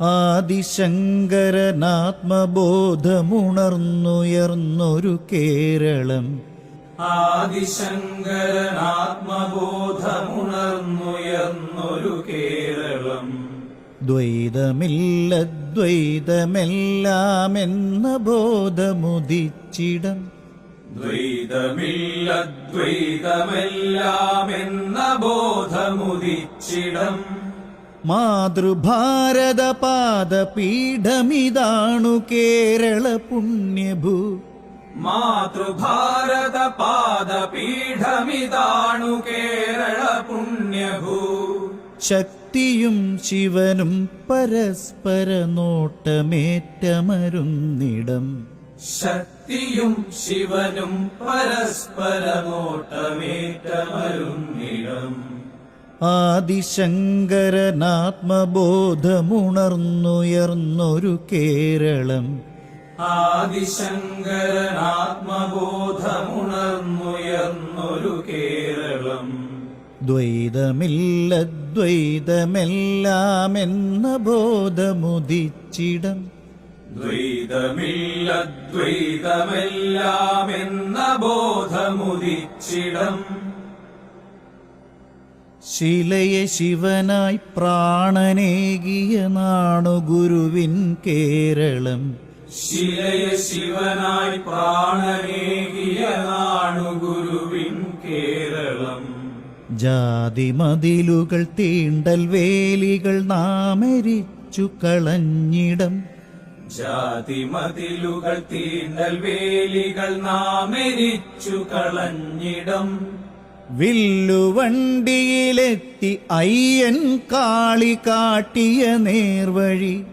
ആദിശങ്കരനാത്മബോധമുണർന്നുയർന്നൊരു കേരളം. ആദിശങ്കരനാത്മബോധമുണർന്നുയർന്നൊരു കേരളം. ദ്വൈതമില്ലദ്വൈതമെല്ലാമെന്ന ബോധമുദിച്ചിടം. ദ്വൈതമില്ലദ്വൈതമെല്ലാമെന്ന ബോധമുദിച്ചിടം. മാതൃഭാരത പാദപീഠമിതാണു കേരള പുണ്യഭൂ മാതൃഭാരത പാദപീഠമിതാണു കേരള പുണ്യഭൂ ശക്തിയും ശിവനും പരസ്പര നോട്ടമേറ്റമരുന്നിടം ശക്തിയും ശിവനും പരസ്പര നോട്ടമേറ്റമരുന്നിടം ആദിശങ്കരനാത്മബോധമുണർന്നുയർന്നൊരു കേരളം. ആദിശങ്കരനാത്മബോധമുണർന്നുയർന്നൊരു കേരളം. ദ്വൈതമില്ലദ്വൈതമെല്ലാമെന്ന ബോധമുദിച്ചിടം. ദ്വൈതമില്ലദ്വൈതമെല്ലാമെന്ന ബോധമുദിച്ചിടം. ശിലയെ ശിവനായി പ്രാണനേകിയ നാണു ഗുരുവിൻ കേരളം. ശിലയെ ശിവനായി പ്രാണനേകിയ നാണു ഗുരുവിൻ കേരളം. ജാതിമതിലുകൾ തീണ്ടൽ വേലികൾ നാമരിച്ചു കളഞ്ഞിടം. ജാതിമതിലുകൾ തീണ്ടൽ വേലികൾ നാമരിച്ചു കളഞ്ഞിടം. വില്ലുവണ്ടിയിലെത്തി അയ്യൻ കാളി കാട്ടിയ നേർവഴി.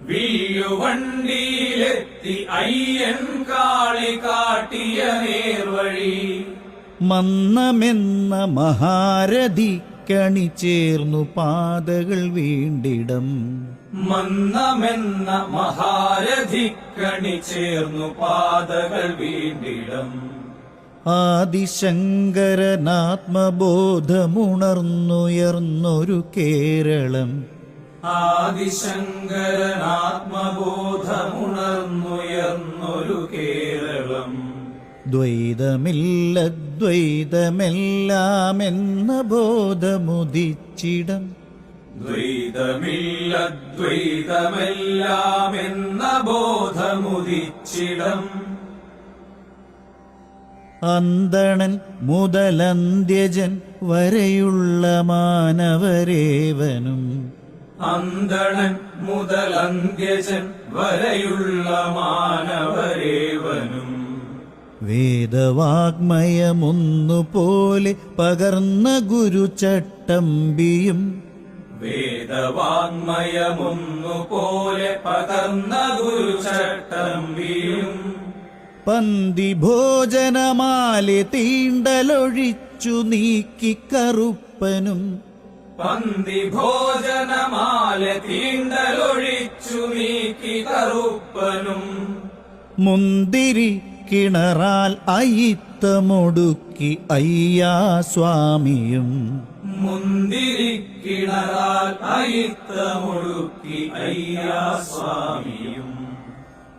വില്ലുവണ്ടിയിലെത്തി അയ്യൻ കാളി കാട്ടിയ നേർവഴി. മന്നമെന്ന മഹാരഥി ചേർന്നു പാതകൾ വീണ്ടിടം. മന്നമെന്ന മഹാരഥി ചേർന്നു പാതകൾ വീണ്ടിടം. ആദിശങ്കരനാത്മബോധമുണർന്നുയർന്നൊരു കേരളം. ആദിശങ്കരനാത്മബോധമുണർന്നുയർന്നൊരു കേരളം. ദ്വൈതമില്ലദ്വൈതമെല്ലാമെന്ന ബോധമുദിച്ചിടം. ദ്വൈതമില്ലദ്വൈതമെല്ലാമെന്ന ബോധമുദിച്ചിടം. അന്തണൻ മുതലന്ത്യജൻ വരെയുള്ള മാനവരേവനും. അന്തണൻ മുതലന്ത്യജൻ വരെയുള്ള മാനവരേവനും. വേദവാഗ്മയമൊന്നുപോലെ പകർന്ന ഗുരുചട്ടമ്പിയും വേദവാങ്മയമൊന്നുപോലെ പകർന്ന ഗുരുചട്ടമ്പിയും പന്തി ഭോജനമാലെ തീണ്ടലൊഴിച്ചു നീക്കി കറുപ്പനും. പന്തി ഭോജനമാല തീണ്ടലൊഴിച്ചു നീക്കി കറുപ്പനും. മുന്തിരി കിണറാൽ അയിത്തമൊടുക്കി അയ്യാ സ്വാമിയും. മുന്തിരി കിണറാൽ അയിത്തമൊടുക്കി അയ്യാ സ്വാമിയും.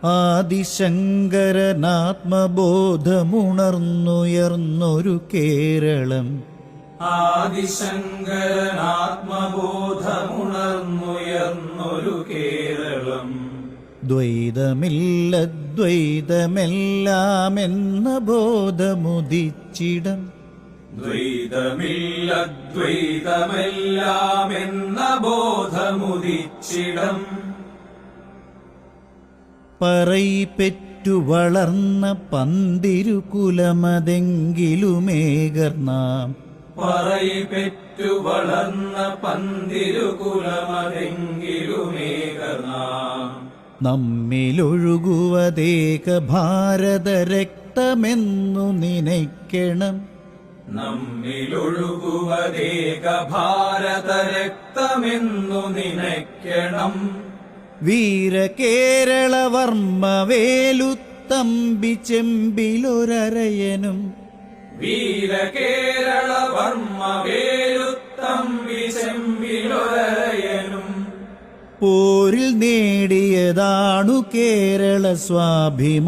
ആദിശങ്കരനാത്മബോധമുണർന്നുയർന്നൊരു കേരളം. ആദിശങ്കരനാത്മബോധമുണർന്നുയർന്നൊരു കേരളം. ദ്വൈതമില്ലദ്വൈതമെല്ലാമെന്ന ബോധമുദിച്ചിടം. ദ്വൈതമില്ലദ്വൈതമെല്ലാമെന്ന ബോധമുദിച്ചിടം. പറയിപ്പെറ്റു വളർന്ന പന്തിരുകുലമതെങ്കിലുമേകർനാം പറയിപ്പെറ്റു വളർന്ന പന്തിരുകുലമതെങ്കിലുമേകനാം നമ്മിലൊഴുകുവതേക ഭാരത രക്തമെന്നു നനയ്ക്കണം. നമ്മിലൊഴുകുവതേക ഭാരത രക്തമെന്നു നിനയ്ക്കണം. വീരകേരളവർമ്മ വേലുത്തമ്പി ചെമ്പിലൊരയനും വീരകേരളവർമ്മ വേലുത്തമ്പി ചെമ്പിലൊരയനും പോരിൽ നേടിയതാണു കേരള സ്വാഭിമാനമതോർക്കണം.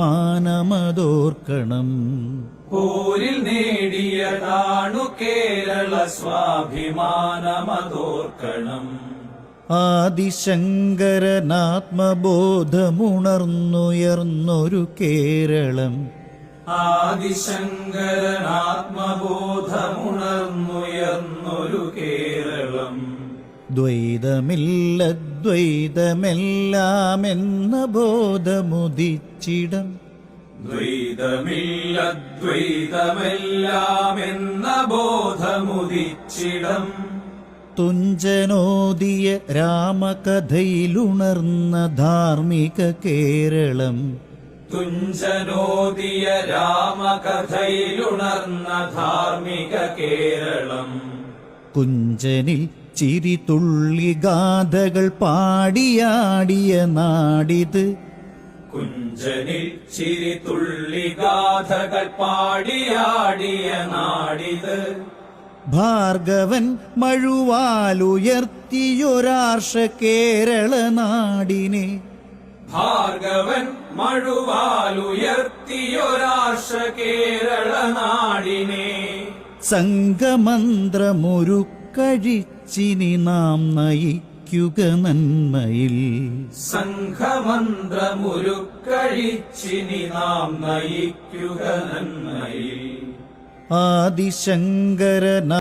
പോരിൽ നേടിയതാണു കേരള സ്വാഭിമാനമതോർക്കണം. ആദിശങ്കരനാത്മബോധമുണർന്നുയർന്നൊരു കേരളം. ആദിശങ്കരനാത്മബോധമുണർന്നുയർന്നൊരു കേരളം. ദ്വൈതമില്ലദ്വൈതമെല്ലാമെന്ന ബോധമുദിച്ചിടം. ദ്വൈതമില്ലദ്വൈതമെല്ലാമെന്ന ബോധമുദിച്ചിടം. തുഞ്ചനോദിയ രാമകഥയിലുണർന്ന ധാർമ്മിക കേരളം. തുഞ്ചനോദിയ രാമകഥയിലുണർന്ന ധാർമ്മിക കേരളം. കുഞ്ചനിൽ ചിരി തുള്ളി ഗാഥകൾ പാടിയാടിയ നാടിത്. കുഞ്ചനിൽ ചിരി തുള്ളി ഗാഥകൾ പാടിയാടിയ നാടിത്. ഭാർഗവൻ മഴുവാലുയർത്തിയൊരാർഷ കേരള നാടിനെ ഭാർഗവൻ മഴുവാലുയർത്തിയൊരാർഷ കേരള നാടിനെ സംഘമന്ത്രമുരുക്കഴിച്ചിനി നാം നയിക്കുക നന്മയിൽ. സംഘമന്ത്രമുരുക്കഴിച്ചിനി നാം നയിക്കുക നന്മയിൽ. ആദിശങ്കരന